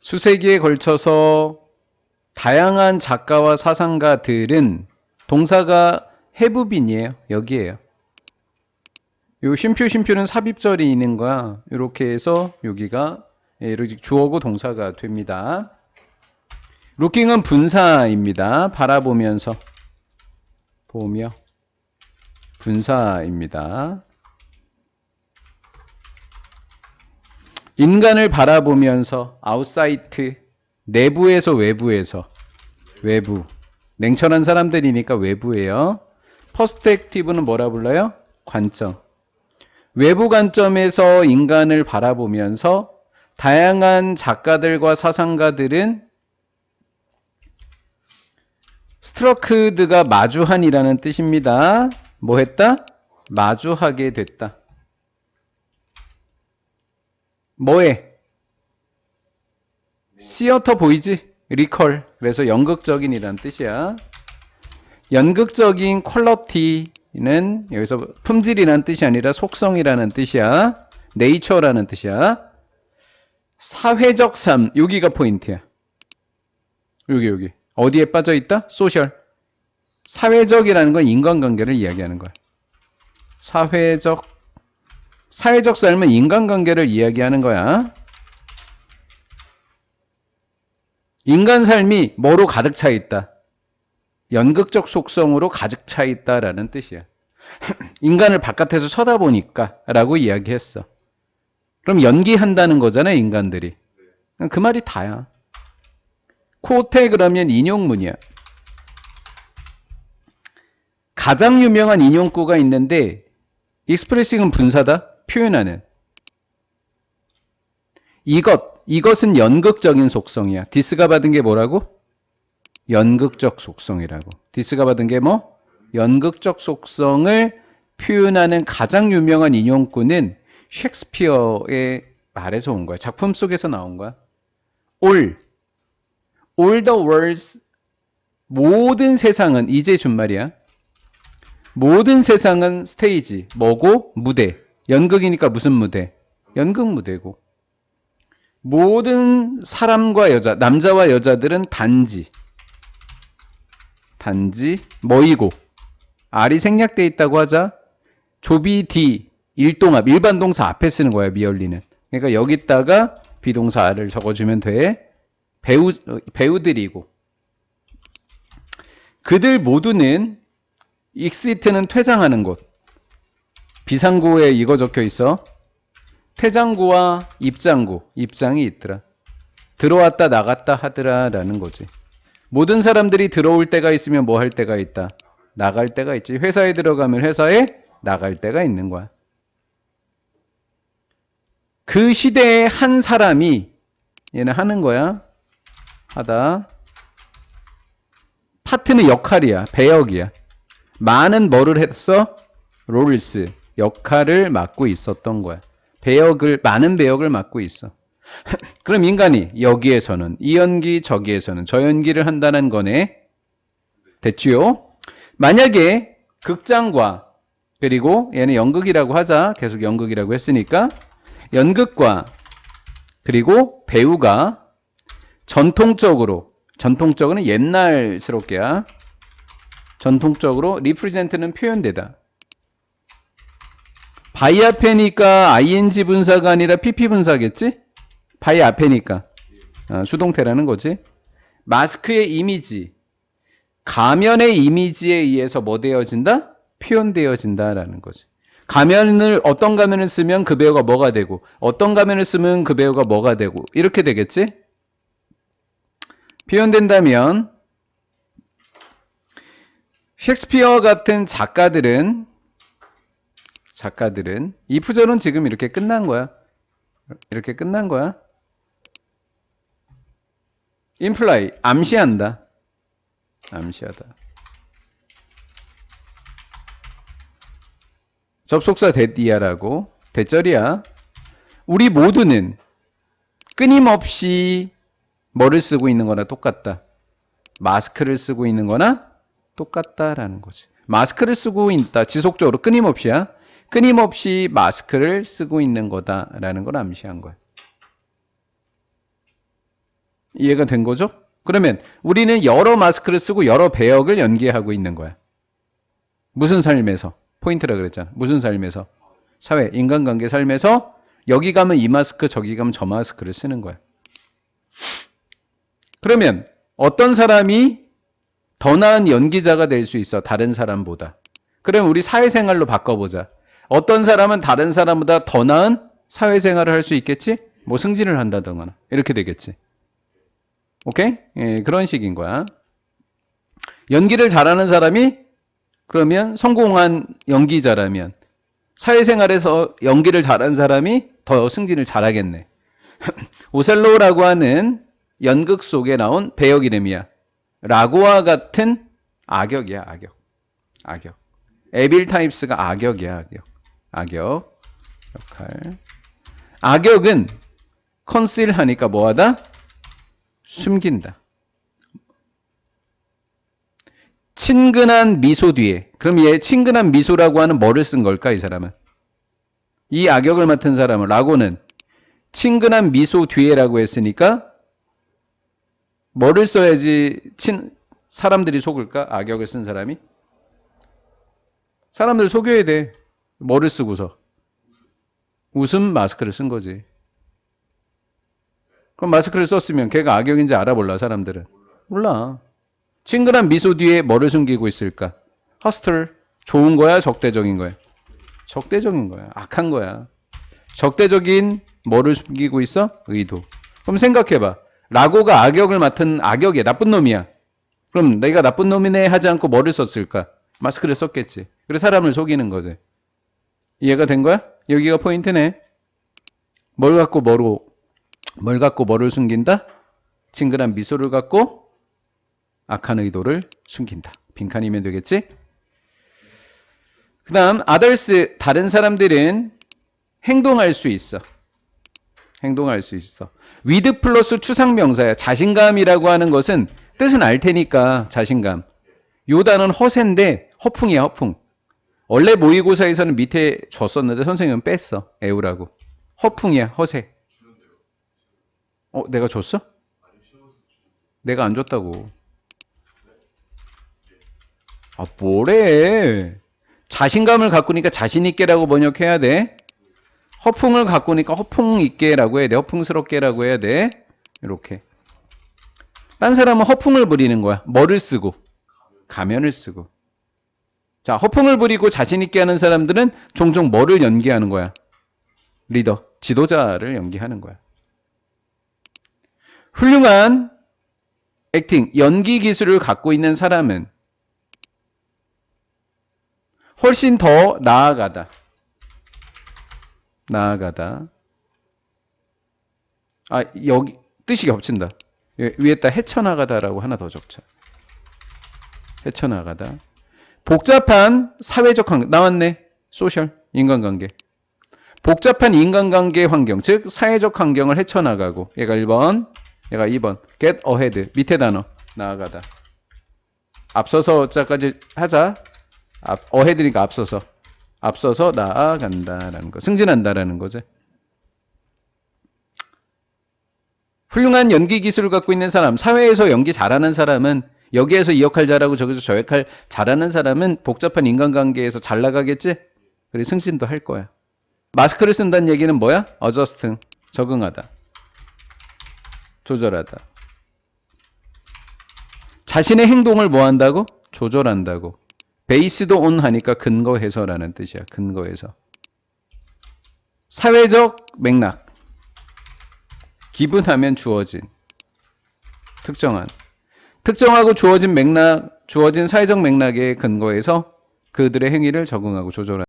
수세기에 걸쳐서 다양한 작가와 사상가들은 동사가 해부빈이에요. 여기에요. 요 쉼표 쉼표는 삽입절이 있는 거야. 이렇게 해서 여기가 주어고 동사가 됩니다. 루킹은 분사입니다. 바라보면서 보며 분사입니다. 인간을 바라보면서 아웃사이트 내부에서 외부에서 외부 냉철한 사람들이니까 외부예요. 퍼스펙티브는 뭐라 불러요? 관점. 외부 관점에서 인간을 바라보면서 다양한 작가들과 사상가들은 스트러크드가 마주한이라는 뜻입니다. 뭐 했다? 마주하게 됐다. 뭐해? 시어터 보이지? 리컬. 그래서 연극적인이란 뜻이야. 연극적인 퀄러티는 여기서 품질이라는 뜻이 아니라 속성이라는 뜻이야. 네이처라는 뜻이야. 사회적 삶, 여기가 포인트야. 여기 여기. 어디에 빠져 있다? 소셜. 사회적이라는 건 인간관계를 이야기하는 거야. 사회적 사회적 삶은 인간관계를 이야기하는 거야. 인간 삶이 뭐로 가득 차 있다? 연극적 속성으로 가득 차 있다라는 뜻이야. 인간을 바깥에서 쳐다보니까 라고 이야기했어. 그럼 연기한다는 거잖아요, 인간들이. 그 말이 다야. 코테 그러면 인용문이야. 가장 유명한 인용구가 있는데 익스프레싱은 분사다. 표현하는. 이것, 이것은 연극적인 속성이야. 디스가 받은 게 뭐라고? 연극적 속성이라고. 디스가 받은 게 뭐? 연극적 속성을 표현하는 가장 유명한 인용구는 셰익스피어의 말에서 온 거야. 작품 속에서 나온 거야. all, all the worlds, 모든 세상은 이제 준말이야. 모든 세상은 스테이지, 뭐고? 무대. 연극이니까 무슨 무대? 연극 무대고. 모든 사람과 여자, 남자와 여자들은 단지. 단지 뭐이고. R이 생략돼 있다고 하자. 조비 D 일동합 일반 동사 앞에 쓰는 거야 미얼리는. 그러니까 여기다가 비동사 R을 적어주면 돼. 배우 어, 배우들이고. 그들 모두는 익시트는 퇴장하는 곳. 비상구에 이거 적혀 있어. 퇴장구와 입장구, 입장이 있더라. 들어왔다 나갔다 하더라라는 거지. 모든 사람들이 들어올 때가 있으면 뭐 할 때가 있다. 나갈 때가 있지. 회사에 들어가면 회사에 나갈 때가 있는 거야. 그 시대의 한 사람이 얘는 하는 거야. 하다. 파트는 역할이야. 배역이야. 많은 뭐를 했어? 롤스. 역할을 맡고 있었던 거야. 배역을, 많은 배역을 맡고 있어. 그럼 인간이 여기에서는 이 연기 저기에서는 저 연기를 한다는 거네. 됐지요? 만약에 극장과 그리고 얘는 연극이라고 하자. 계속 연극이라고 했으니까 연극과 그리고 배우가 전통적으로 전통적으로는 옛날스럽게야. 전통적으로 리프리젠트는 표현되다. 바이 앞에니까 ing 분사가 아니라 pp 분사겠지? 바이 앞에니까 어, 수동태라는 거지. 마스크의 이미지, 가면의 이미지에 의해서 뭐 되어진다? 표현되어진다라는 거지. 가면을 어떤 가면을 쓰면 그 배우가 뭐가 되고 어떤 가면을 쓰면 그 배우가 뭐가 되고 이렇게 되겠지? 표현된다면 셰익스피어 같은 작가들은 작가들은 이 부절은 지금 이렇게 끝난 거야. 이렇게 끝난 거야. 임플라이 암시한다. 암시하다. 접속사 대디야라고 대절이야. 우리 모두는 끊임없이 뭐를 쓰고 있는 거나 똑같다. 마스크를 쓰고 있는 거나 똑같다라는 거지. 마스크를 쓰고 있다. 지속적으로 끊임없이야. 끊임없이 마스크를 쓰고 있는 거다라는 걸 암시한 거야. 이해가 된 거죠? 그러면 우리는 여러 마스크를 쓰고 여러 배역을 연기하고 있는 거야. 무슨 삶에서? 포인트라 그랬잖아. 무슨 삶에서? 사회, 인간관계 삶에서 여기 가면 이 마스크, 저기 가면 저 마스크를 쓰는 거야. 그러면 어떤 사람이 더 나은 연기자가 될 수 있어, 다른 사람보다. 그럼 우리 사회생활로 바꿔보자. 어떤 사람은 다른 사람보다 더 나은 사회생활을 할 수 있겠지? 뭐 승진을 한다거나 이렇게 되겠지. 오케이? 예, 그런 식인 거야. 연기를 잘하는 사람이 그러면 성공한 연기자라면 사회생활에서 연기를 잘한 사람이 더 승진을 잘하겠네. 오셀로라고 하는 연극 속에 나온 배역 이름이야. 라고와 같은 악역이야, 악역. 악역. 에빌 타입스가 악역이야, 악역. 악역. 역할. 악역은 컨실 하니까 뭐하다? 숨긴다. 친근한 미소 뒤에. 그럼 얘 친근한 미소라고 하는 뭐를 쓴 걸까, 이 사람은? 이 악역을 맡은 사람은, 라고는 친근한 미소 뒤에라고 했으니까 뭐를 써야지 친, 사람들이 속을까? 악역을 쓴 사람이? 사람들 속여야 돼. 뭐를 쓰고서? 웃음 마스크를 쓴 거지. 그럼 마스크를 썼으면 걔가 악역인지 알아볼라, 사람들은. 몰라. 친근한 미소 뒤에 뭐를 숨기고 있을까? 허스틀. 좋은 거야? 적대적인 거야? 적대적인 거야. 악한 거야. 적대적인 뭐를 숨기고 있어? 의도. 그럼 생각해봐. 라고가 악역을 맡은 악역이야. 나쁜 놈이야. 그럼 내가 나쁜 놈이네 하지 않고 뭐를 썼을까? 마스크를 썼겠지. 그래서 사람을 속이는 거지. 이해가 된 거야? 여기가 포인트네. 뭘 갖고 뭐로, 뭘 갖고 뭐를 숨긴다? 친근한 미소를 갖고 악한 의도를 숨긴다. 빈칸이면 되겠지? 그 다음, others, 다른 사람들은 행동할 수 있어. 행동할 수 있어. with 플러스 추상명사야. 자신감이라고 하는 것은 뜻은 알 테니까 자신감. 요 단어는 허세인데 허풍이야 허풍. 원래 모의고사에서는 밑에 줬었는데 선생님은 뺐어. 애우라고. 허풍이야 허세. 어 내가 줬어? 내가 안 줬다고. 아 뭐래. 자신감을 가꾸니까 자신 있게라고 번역해야 돼. 허풍을 가꾸니까 허풍 있게라고 해야 돼. 허풍스럽게라고 해야 돼. 이렇게. 딴 사람은 허풍을 부리는 거야. 뭐를 쓰고? 가면을 쓰고. 자, 허풍을 부리고 자신 있게 하는 사람들은 종종 뭐를 연기하는 거야? 리더, 지도자를 연기하는 거야. 훌륭한 액팅, 연기 기술을 갖고 있는 사람은 훨씬 더 나아가다. 나아가다. 아, 여기 뜻이 겹친다. 예, 위에다 헤쳐나가다라고 하나 더 적자. 헤쳐나가다. 복잡한 사회적 환경 나왔네. 소셜 인간관계. 복잡한 인간관계 환경, 즉 사회적 환경을 헤쳐나가고 얘가 1번, 얘가 2번. get ahead 밑에 단어 나아가다. 앞서서 자까지 하자. 앞, ahead니까 앞서서. 앞서서 나아간다라는 거. 승진한다라는 거죠. 훌륭한 연기 기술을 갖고 있는 사람, 사회에서 연기 잘하는 사람은 여기에서 이 역할 잘하고 저기서 저 역할 잘하는 사람은 복잡한 인간관계에서 잘 나가겠지? 그래 승진도 할 거야. 마스크를 쓴다는 얘기는 뭐야? 어저스트, 적응하다. 조절하다. 자신의 행동을 뭐 한다고? 조절한다고. 베이스도 온 하니까 근거해서라는 뜻이야. 근거해서. 사회적 맥락. 기분하면 주어진. 특정한. 특정하고 주어진 맥락, 주어진 사회적 맥락에 근거해서 그들의 행위를 적응하고 조절하는